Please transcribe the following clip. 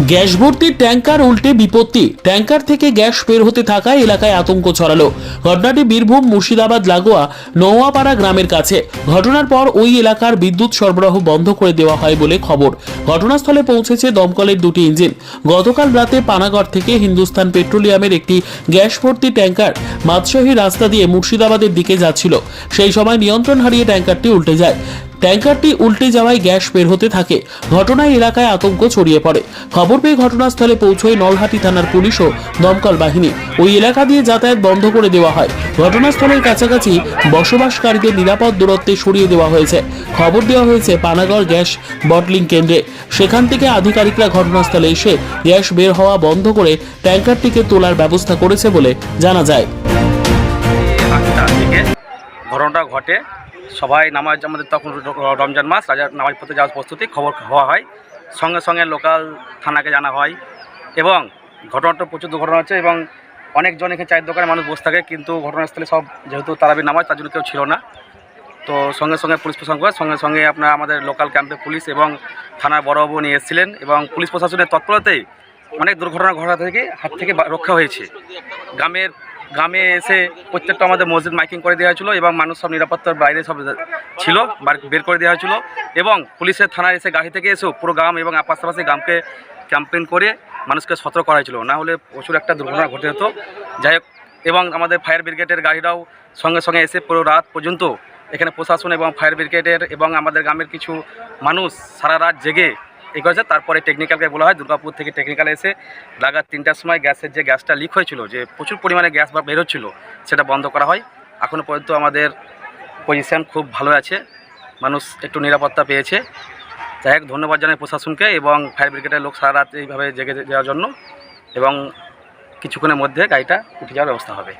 Gas ভর্তির tanker উল্টে বিপত্তি। ট্যাঙ্কার থেকে গ্যাস বের হতে থাকায় এলাকায় আতঙ্ক ছড়ালো। ঘটনাটি বীরভূম, মুর্শিদাবাদ, লাগোয়া, নওয়াপাড়া গ্রামের কাছে। ঘটনার পর ওই এলাকার বিদ্যুৎ সরবরাহ বন্ধ করে দেওয়া হয় বলে খবর। ঘটনাস্থলে পৌঁছেছে দমকলের দুটি ইঞ্জিন। গতকাল রাতে পানাগড় থেকে হিন্দুস্তান পেট্রোলিয়ামের একটি গ্যাস ভর্তি ট্যাঙ্কার মাতসহী রাস্তা দিয়ে মুর্শিদাবাদের দিকে যাচ্ছিল। সেই সময় নিয়ন্ত্রণ হারিয়ে ট্যাঙ্কারটি উল্টে যায়। ট্যাঙ্কারটি উল্টে যাওয়ায় গ্যাস বের হতে থাকে। ঘটনায় এলাকায় আতঙ্ক ছড়িয়ে পড়ে। খবর পেয়ে ঘটনাস্থলে পৌঁছয় নলহাটি থানার পুলিশ ও দমকল বাহিনী। ওই এলাকা দিয়ে যাতায়াত বন্ধ করে দেওয়া হয়। ঘটনাস্থলের কাছাকাছি বসবাসকারীদের নিরাপদ দূরত্বে সরিয়ে দেওয়া হয়েছে। খবর দেওয়া হয়েছে, পানাগড় গ্যাস বটলিং কেন্দ্রে। সেখান থেকে আধিকারিকরা ঘটনাস্থলে এসে গ্যাস বের হওয়া বন্ধ করে ট্যাঙ্কারটিকে তোলার ব্যবস্থা করেছে বলে জানা যায়। ঘটনাটা ঘটে। সবাই নামাজ আমাদের তখন রমজান মাস রাজার নামাজ পড়তে যাওয়ার প্রস্তুতি খবর হওয়া হয়। সঙ্গে সঙ্গে লোকাল থানাকে জানা হয় এবং ঘটনাটা প্রচুর দুর্ঘটনা হচ্ছে এবং অনেকজন এখানে চায়ের দোকানে মানুষ বসে থাকে কিন্তু ঘটনাস্থলে সব যেহেতু তারাবির নামাজ, তার জন্য কেউ ছিল না। তো সঙ্গে সঙ্গে পুলিশ প্রশাসন সঙ্গে সঙ্গে আপনার আমাদের লোকাল ক্যাম্পে পুলিশ এবং থানার বড়বাবু নিয়ে এসেছিলেন এবং পুলিশ প্রশাসনের তৎপরতায় অনেক দুর্ঘটনা ঘটা থেকে হাত থেকে রক্ষা হয়েছে। গ্রামের গ্রামে এসে প্রত্যেকটা আমাদের মসজিদ মাইকিং করে দেওয়া হয়েছিল এবং মানুষ সব নিরাপত্তার বাইরে সব ছিল, বের করে দেওয়া হয়েছিল এবং পুলিশের থানায় এসে গাড়ি থেকে এসেও পুরো গ্রাম এবং পাশাপাশি গ্রামকে ক্যাম্পেইন করে মানুষকে সতর্ক করা হয়েছিল। না হলে প্রচুর একটা দুর্ঘটনা ঘটে হতো যাই হোক, এবং আমাদের ফায়ার ব্রিগেডের গাড়িরাও সঙ্গে সঙ্গে এসে পুরো রাত পর্যন্ত এখানে প্রশাসন এবং ফায়ার ব্রিগেডের এবং আমাদের গ্রামের কিছু মানুষ সারা রাত জেগে এই করেছে তারপরে টেকনিক্যালকে বলা হয়, দুর্গাপুর থেকে টেকনিক্যাল এসে লাগার তিনটার সময় গ্যাসের যে গ্যাসটা লিক হয়েছিল, যে প্রচুর পরিমাণে গ্যাস বা বেরোচ্ছিল, সেটা বন্ধ করা হয়। এখনও পর্যন্ত আমাদের পজিশান খুব ভালো আছে, মানুষ একটু নিরাপত্তা পেয়েছে। যাই হোক, ধন্যবাদ জানাই প্রশাসনকে এবং ফায়ার ব্রিগেডের লোক সারা রাত এইভাবে জেগে যাওয়ার জন্য এবং কিছুক্ষণের মধ্যে গাড়িটা উঠে যাওয়ার ব্যবস্থা হবে।